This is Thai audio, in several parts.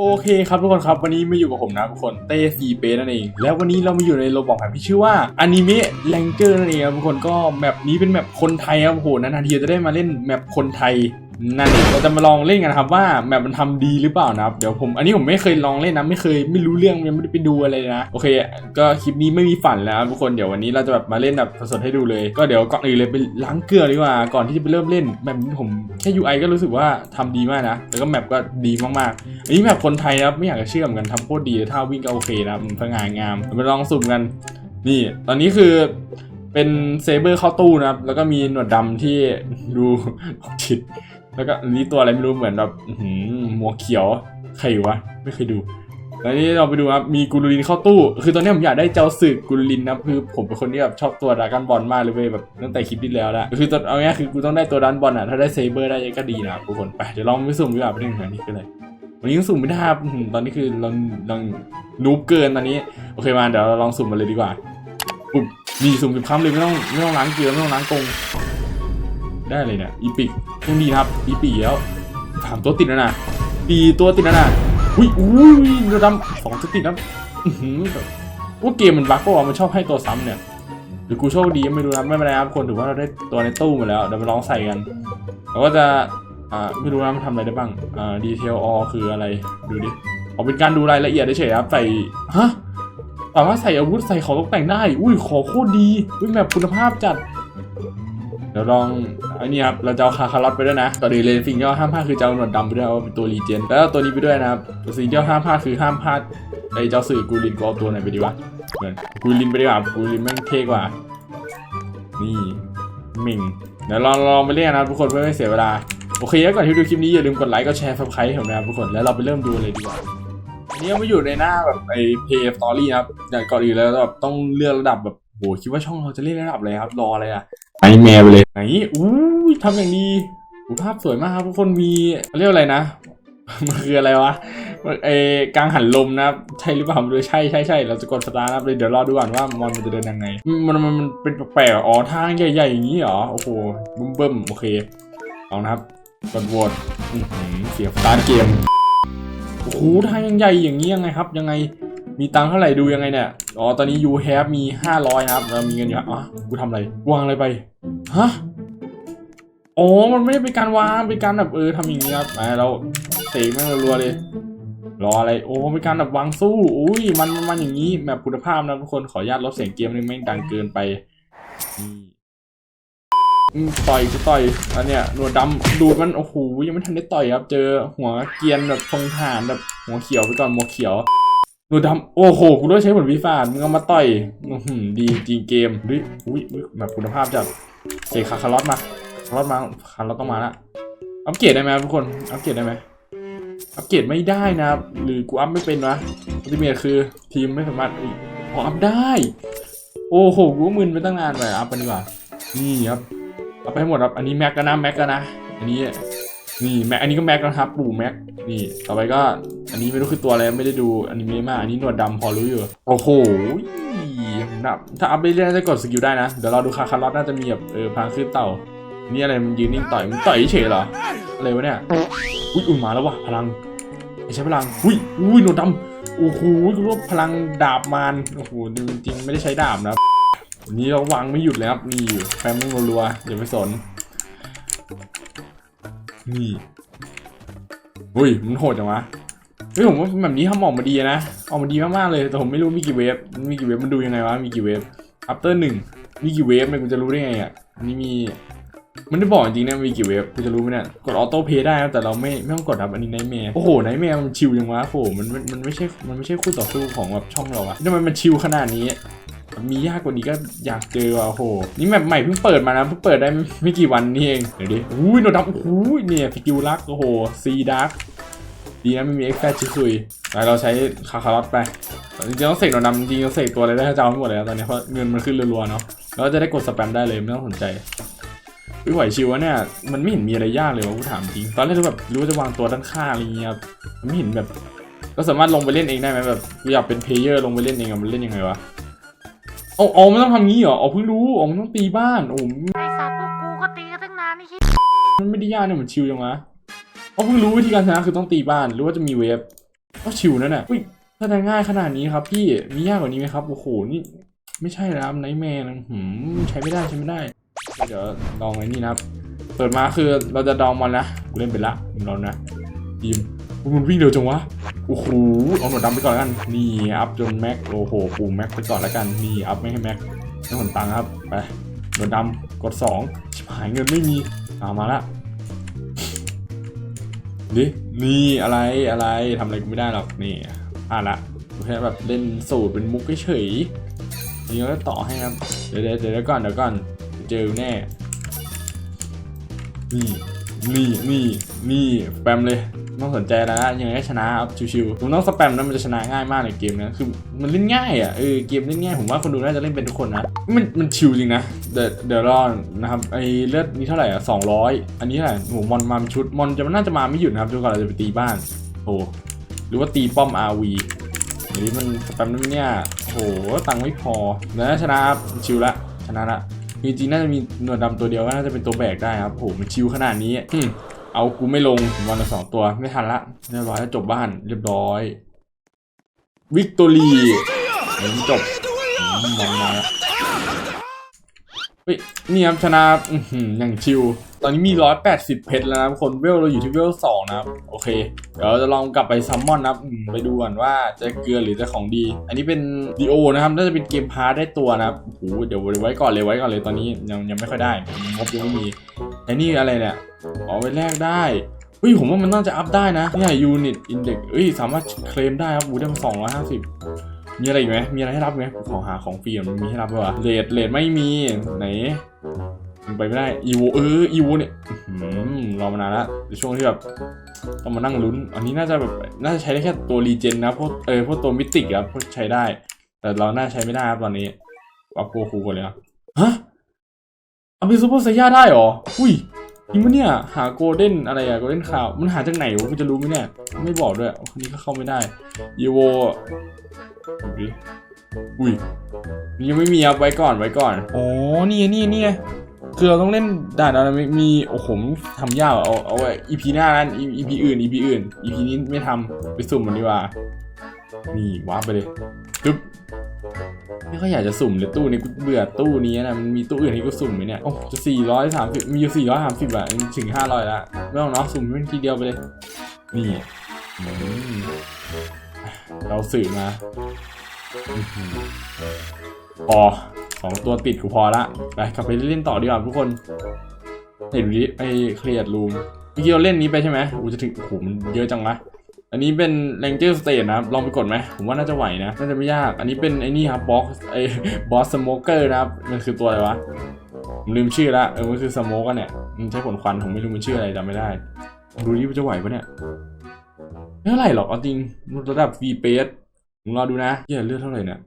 โอเคครับทุกคนครับวันนี้มาอยู่กับผมนะทุกคนเต้ซีเบสนั่นเอง แล้ววันนี้เรามาอยู่ในโลบอกแผนที่ชื่อว่าอนิเมะแรงเจอร์นั่นเองครับทุกคนก็แมปนี้เป็นแมปคนไทยครับโอ้โหนานๆทีจะได้มาเล่นแมปคนไทย นั่นเองเราจะมาลองเล่นกันครับว่าแมปมันทำดีหรือเปล่านะครับเดี๋ยวผมอันนี้ผมไม่เคยลองเล่นนะไม่เคยไม่รู้เรื่องยังไม่ได้ไปดูอะไรเลยนะโอเค ก็คลิปนี้ไม่มีฝันแล้วทุกคนเดี๋ยววันนี้เราจะแบบมาเล่นแบบสดๆให้ดูเลย ก็เดี๋ยวก่อนอื่นเลยไปล้างเกลือดีกว่าก่อนที่จะไปเริ่มเล่นแมปนี้ผมแค่ UI ก็รู้สึกว่าทำดีมากนะแล้วก็แมปก็ดีมากๆอันนี้แบบคนไทยนะครับไม่อยากจะเชื่อมกันทำโคตรดีถ้าวิ่งก็โอเคนะมันสง่างามเราไปลองสุ่มกันนี่ตอนนี้คือเป็นเซเบอร์เข้าตู้นะครับ แล้วก็มีหนวดดำที่ดูชิด แล้วก็อันนี้ตัวอะไรไม่รู้เหมือนแบบหือหมวกเขียวใครวะไม่เคยดูแล้วนี่เราไปดูครับมีกูรูลินเข้าตู้ คือตอนนี้ผมอยากได้เจ้าสึกกูรูลินนะคือผมเป็นคนที่แบบชอบตัวดากันบอลมากเลยเว้ยแบบตั้งแต่คลิปที่แล้วล้วคือตอนเอาง่ายๆคือกูต้องได้ตัวดันบอลอะถ้าได้เซเบอร์ได้ก็ดีนะทุกคนไปเดี๋ยวลองไปสุ่มดีกว่าไปเรื่องอันนี้คืออะไรวันนี้ยังสุ่มไม่ได้ครับตอนนี้คือเราเรานูบเกินตอนนี้โอเคมาเดี๋ยวเราลองสุ่มมาเลยดีกว่าปุ๊บมีสุ่มสิบครั้งเลยไม่ต้องไม่ต้องล้างเกลือไม่ต้องล้างกรง ได้เลยเนี่ยอีปิกยังดีนะครับอีปีแล้วถามตัวติดแล้วนะปีตัวติดแล้วนะอุ้ยอุ้ยเรือดำสองตัวติดนะอื้อหือว่าเกมมันบั๊กปะวะมันชอบให้ตัวซ้ำเนี่ยหรือกูโชคดีไม่รู้นะไม่เป็นไรครับคนถือว่าเราได้ตัวในตู้มาแล้วเดี๋ยวมาลองใส่กันเราก็จะอ่าไม่รู้นะมันทำอะไรได้บ้างอ่าดีเทลออคืออะไรดูดิเอาเป็นการดูรายละเอียดเฉยครับใส่ฮะสามารถใส่อาวุธใส่ของตกแต่งได้ อุ้ยขอโคตรดีอุ้ยแบบคุณภาพจัด ดี๋ยวลองอันนี้ครับเราจะเอาคาคาร์ลอตไปด้วยนะต่อดีเลยสิ่งที่ห้ามพลาดคือจะเอาหนวดดำไปด้วยเอาเป็นตัวรีเจนแล้วเอาตัวนี้ไปด้วยนะครับสิ่งที่ห้ามพลาดคือห้ามพลาดไอ้เจ้าสื่อกูรินกูเอาตัวไหนไปดีวะเหมือนกูรินไปดีกว่ากูรินแม่งเท่กว่า นี่มิงเดี๋ยวลองลองไปเล่นนะครับทุกคนเพื่อไม่เสียเวลาโอเคแล้วก่อนที่ดูคลิปนี้อย่าลืมกดไลค์กดแชร์ซับสไครต์ผมนะครับทุกคนแล้วเราไปเริ่มดูเลยดีกว่าอันนี้ยังไม่อยู่ในหน้าแบบไอ้เพย์สตอรี่ครับอย่างก่อนอื่นแล้วแบบต้องเลือกระดับแบบ โหคิดว่าช่องเราจะเล่นระดับอะไรครับ รออะไรอะไอแมวไปเลยไหนอู้ยทำอย่างดีหูภาพสวยมากครับทุกคนมีเรียกอะไรนะ มันคืออะไรวะไอ้กลางหันลมนะครับใช่หรือเปล่าไม่รู้ใช่ใช่ใช่เราจะกดสตาร์ทนะครับเลยเดี๋ยวรอดูก่อนว่ามอนมันจะเดินยังไง มันมันมันเป็นแปลกๆอ๋อทางใหญ่ๆอย่างนี้เหรอโอ้โหบึ้มเบิ้มโอเคเอานะครับกดโหวตอื้อหือเสียสตาร์ทเกมโอ้โหทางยังใหญ่อย่างนี้ยังไงครับ ยังไง มีตังค์เท่าไหร่ดูยังไงเนี่ย อ๋อ ตอนนี้ you have มี 500 นะครับเรามีเงินอยู่อ๋อกูทำอะไรวางอะไรไป ฮะ อ๋อ มันไม่ได้เป็นการวาง เป็นการแบบเออทำอย่างนี้ครับไปเราเตะแม่งรัวๆเลย รออะไร โอ้ เป็นการแบบวางสู้ อุ้ย มันมันมันอย่างนี้แบบคุณภาพนะทุกคน ขออนุญาตลดเสียงเกมนึงแม่งดังเกินไปนี่ต่อยกูต่อยอันเนี้ยหนวดดำดูดมันโอ้โหยังไม่ทันได้ต่อยครับ เจอหัวเกียนแบบทรงทหารแบบหัวเขียวไปก่อนหมวกเขียว ดดำโอ้โหกูต้องใช้ผลวิฟาดมึงเอามาต่อยดีจริงเกมดิอุ้ยแบบคุณภาพจัดเสกคาคาร์ลอตมาคาร์ลอตมาคาร์ลอตต้องมาละอัปเกรดได้ไหมทุกคนอัปเกรดได้ไหมอัปเกรดไม่ได้นะครับ หรือกูอัพไม่เป็นวะอัลติเมทคือทีมไม่สามารถอุ๊ยอ๋ออัพได้ โอ้โหกูมึนไปตั้งนานไปอัพกันดีกว่านี่ครับเอาไปให้หมดครับอันนี้แม็กกันนะแม็กกันนะอันนี้ นี่แม็กอันนี้ก็แม็กนะครับ ปู่แม็กนี่ ต่อไปก็ อันนี้ไม่รู้คือตัวอะไรไม่ได้ดูอันิเมะมากอันนี้หนวดดำพอรู้อยู่โอ้โหนับถ้าอัพไปเรื่อยๆจะกดสกิลได้นะ เดี๋ยวเราดูคาคาร์ลอตน่าจะมีแบบเออพังขึ้นเต่า นี่อะไรมันยืนนิ่งต่อยมันต่อยเฉยเหรออะไรวะเนี่ยอุ้ยอุ่นมาแล้ววะพลังไม่ใช่พลังอุ้ยอุ้ยหนวดดำโอ้โหรู้ว่าพลังดาบมารโอ้โหจริงๆไม่ได้ใช้ดาบนะนนี้เราวางไม่หยุดเลยครับนี่แฟมไม่รัวๆอย่าไปสน นี่อุ้ยมันโหดจังวะเฮ้ยผมว่าแบบนี้ทำออกมาดีนะออกมาดีมากๆเลยแต่ผมไม่รู้มีกี่เวฟมีกี่เวฟมันดูยังไงวะมีกี่เวฟ after หนึ่งมีกี่เวฟเนี่ยกูจะรู้ได้ไงอะนี่มีมันได้บอกจริงนะมีกี่เวฟกูจะรู้ไหมเนี่ยกดออโต้เพย์ได้นะแต่เราไม่ไม่ต้องกดครับอันนี้ไนท์แมร์โอ้โหไนท์แมร์มันชิลยังวะโอ้โหมันมันมันไม่ใช่มันไม่ใช่คู่ต่อสู้ของแบบช่องเราอะทำไมมันชิลขนาดนี้ มียากกว่านี้ก็อยากเจอว่ะโอ้โห นี่แบบใหม่เพิ่งเปิดมานะเพิ่งเปิดได้ไม่กี่วันนี่เองเดี๋ยวดิอุ้ยโนดับอุ้ยเนี่ยสกิลลักโอ้โหซีดักดีนะไม่มีเอ็กซ์แฟชิซุยไปเราใช้คาคารอตไปจริงๆต้องเสกโนดัมจริงๆต้องเสกตัวอะไรได้ถ้าจะเอาห้หมดเลยตอนนี้เพราะเงินมันขึ้นรัวๆเนาะแล้วจะได้กดสแปมได้เลยไม่ต้องสนใจอุ้ยไหวชิวะเนี่ยมันไม่เห็นมีอะไรยากเลยวะกูถามจริงตอนแรกก็แบบรู้ว่าจะวางตัวด้านข้างอะไรเงี้ยมันไม่เห็นแบบ ก็สามารถลงไปเล่นเองได้ไหมแบบอยากเป็นเพลเยอร์ลงไปเล่นเองอะมันเล่นยังไงวะ อ๋ออ๋อมันต้องทำงี้เหรออ๋อเพิ่งรู้อ๋อมันต้องตีบ้านโอ้ไอสัตว์พวกกูก็ตีกันตั้งนานนี่คิดมันไม่ได้ยากเนี่ยเหมือนชิลจังวะอ๋อเพิ่งรู้วิธีการชนะคือต้องตีบ้านหรือว่าจะมีเวฟก็ชิวนั่นน่ะอุ้ยถ้าจะง่ายขนาดนี้ครับ พี่มียากกว่านี้ไหมครับโอ้โหนี่ไม่ใช่นะครับไนแมนหืมใช้ไม่ได้ใช้ไม่ได้ เดี๋ยวลองไอ้นี่นะครับ เปิดมาคือเราจะดองมันนะกูเล่นเป็นละมึงลองนะทีมอุ๊ย มันวิ่งเร็วจังวะ โอ้โห เอาหนวดดำไปก่อนแล้วกัน นี่อัพจนแม็ก โอ้โหปูแม็กไปก่อนแล้วกัน นี่อัพไม่ให้แม็กให้ผลตังค์ครับ ไป หนวดดำกดสองชิบหายเงินไม่มีเอามาละดินี่อะไรอะไรทำอะไรกูไม่ได้หรอก นี่พลาละแค่แบบเล่นสูตรเป็นมุกเฉยนี่ก็ต่อให้ครับ เดี๋ยวเดี๋ยวก่อนเดี๋ยวก่อน เจอแน่ นี่ นี่ นี่ นี่ แปมเลย ต้องสนใจแล้วนะยังไงก็ชนะครับชิวๆผมต้องสแปมนะมันจะชนะง่ายมากในเกมนะคือมันเล่นง่ายอะเออเกมเล่นง่ายผมว่าคนดูน่าจะเล่นเป็นทุกคนนะมันมันชิวจริงนะเดี๋ยวเดี๋ยวรอนะครับไอเลือดนี้เท่าไหร่อะสองร้อยอันนี้เท่าไหร่โหมอนมาชุดมอนจะมันน่าจะมาไม่หยุดนะครับจนกว่าเราจะไปตีบ้านโอ้หรือว่าตีป้อม RV เดี๋ยวนี้มันสแปมนั้นเนี่ยโหตังค์ไม่พอเดี๋ยวนะชนะครับชิวละชนะละจริงๆน่าจะมีหนวดดำตัวเดียวก็น่าจะเป็นตัวแบกได้ครับโหมันชิวขนาดนี้ เอากูไม่ลงวันละสองตัวไม่ทันละเรียบร้อยแล้วจบบ้านเรียบร้อย วิกตอรีเห็นจบมองมาเฮ้ยนี่ครับชนะอย่างชิว ตอนนี้มี 180 เพชรแล้วนะคนเวลเราอยู่ที่เวล2นะครับ โอเค เดี๋ยวจะลองกลับไปซัมมอนนะครับไปดูก่อนว่าจะเกลือหรือจะของดี อันนี้เป็นดีโอนะครับ น่าจะเป็นเกมพาร์ได้ตัวนะครับโอ้โหเดี๋ยวไว้ก่อนเลยไว้ก่อนเลยตอนนี้ยังยังไม่ค่อยได้งบยังไม่มีแต่นี่อะไรเนี่ย เอาไว้แลกได้เฮ้ยผมว่ามันน่าจะอัพได้นะเนี่ยยูนิตอินเด็กเอ้ยสามารถเคลมได้ครับอูได้มาสองร้อยห้าสิบมีอะไรอีกไหมมีอะไรให้รับไหมขอหาของฟรีมันมีให้รับป่ะเลดเลดไม่มีไหนมันไปไม่ได้อีโวเอออีโวเนี่ยรอมานานแล้วในช่วงที่แบบต้องมานั่งลุ้น อันนี้น่าจะแบบน่าจะใช้ได้แค่ตัวรีเจนนะพวกเออพวกตัวมิติครับพวกใช้ได้ แต่เราน่าใช้ไม่ได้ครับตอนนี้เอาโกคูก่อนเลยนะฮะเอาเป็นซูเปอร์ไซย่าได้เหรอ อุ้ย จริงปะเนี่ย หาโกลเด้นอะไรอะโกลเด้นข่าว มันหาจากไหนวะกูจะรู้ไหมเนี่ย ไม่บอกด้วยคนนี้ก็เข้าไม่ได้อีโวดูดิอุ้ยยังไม่มีครับไว้ก่อนไว้ก่อนอ๋อนี่นี่นี่คือเราต้องเล่นด่านอะไรมีโอ้โหทำยากเอาเอาไว้ EP หน้านั้น EP อื่น EP อื่น EP นี้ไม่ทำไปสุ่มมันดีกว่านี่ว้าไปเลยปึ๊บ ไม่ค่อยอยากจะสุ่มเลยตู้นี้กูเบื่อตู้นี้นะมันมีตู้อื่นให้กูสุ่มไหมเนี่ยโอ้จะสี่ร้อยสามสิบมีอยู่สี่ร้อยสามสิบอะถึงห้าร้อยละไม่ต้องเนาะสุ่มเป็นทีเดียวไปเลย นี่เราสื่อมาพอสองตัวติดกูพอละไปกลับไปเล่นต่อดีกว่าทุกคนเห็นดิไอ้เครียดรูมเมื่อกี้เราเล่นนี้ไปใช่ไหมอูจะถึงโอ้โหมันเยอะจังวะ อันนี้เป็น Ranger State นะครับ ลองไปกดไหม ผมว่าน่าจะไหวนะ น่าจะไม่ยาก อันนี้เป็นไอ้นี่ครับบอสไอ้บอสสโมเกอร์นะครับ มันคือตัวอะไรวะ ผมลืมชื่อละ เออ มันคือสโมกอะเนี่ย มันใช้ผลควัน ผมไม่รู้มันชื่ออะไรจำไม่ได้ ดูดิมันจะไหวปะเนี่ยไม่เท่าไหร่หรอกเอาจริงระดับ V p a c e มึงรอดูนะเหี้ยเลือดเท่าไหร่เนี่ย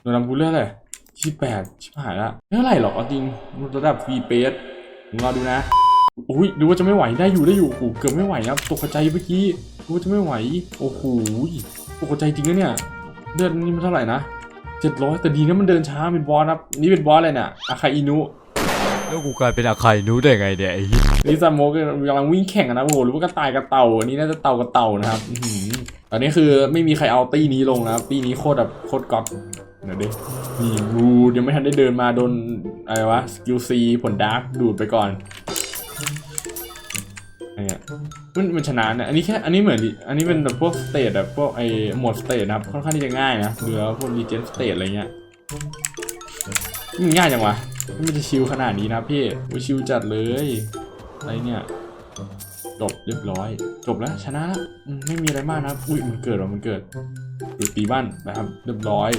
โดนนำกูเลือดเลยที่แปดชิบหายละไม่เท่าไหร่หรอกเอาจริงระดับฟรีเปสมึงรอดูนะ อุ้ยดูว่าจะไม่ไหว ได้อยู่ได้อยู่โอ้โหเกือบไม่ไหวนะตกใจเมื่อกี้ ดูว่าจะไม่ไหว โอ้โหตกใจจริงนะเนี่ย เลือดนี่มันเท่าไหร่นะเจ็ดร้อยแต่ดีนะมันเดินช้าเป็นบอสนะนี่เป็นบอสอะไรเนี่ยอาคาอินุแล้วกูกลายเป็นอาใครนู้ได้ไงเนี่ยไอ้เหี้ยนี่ซามโมกกำลังวิ่งแข่งกันนะโอ้โหหรือว่ากระต่ายกับเต่าอันนี้น่าจะเต่ากับเต่านะครับอื้อหือตอนนี้คือไม่มีใครเอาตี้นี้ลงนะครับตี้นี้โคตรแบบโคตรก๊อตเดี๋ยวดินี่บูยังไม่ทันได้เดินมาโดนอะไรวะสกิลซีผลดาร์กดูดไปก่อนอะไร เงี้ยมันมันชนะเนี่ยอันนี้แค่อันนี้เหมือนอันนี้เป็นแบบพวกสเตทแบบพวกไอ้โหมดสเตทนะครับค่อนข้างที่จะง่ายนะหรือพวกรีเจนสเตทอะไรเงี้ยมันง่ายจังวะมันจะชิลขนาดนี้นะพี่โอ้ชิลจัดเลยอะไรเนี่ยจบเรียบร้อย จบแล้วชนะแล้วไม่มีอะไรมากนะอุ้ยมันเกิดหรอมันเกิดดูตีบ้านนะครับเรียบร้อย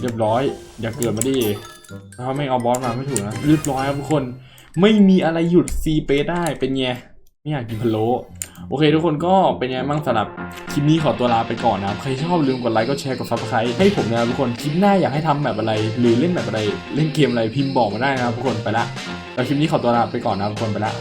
เรียบร้อย อย่าเกิดมาดิถ้าไม่เอาบอสมาไม่ถูกนะเรียบร้อยครับทุกคน ไม่มีอะไรหยุดซีเปได้เป็นไง ไม่อยากกินพะโล้โอเค ทุกคนก็เป็นไงบ้างสำหรับคลิปนี้ขอตัวลาไปก่อนนะครับใครชอบลืมกดไลค์ก็แชร์กดซับสไครต์ให้ผมนะครับทุกคนคลิปหน้าอยากให้ทำแบบอะไร หรือเล่นแบบอะไรเล่นเกมอะไรพิมพ์บอกมาได้นะครับทุกคนไปละแล้วคลิปนี้ขอตัวลาไปก่อนนะครับทุกคนไปละ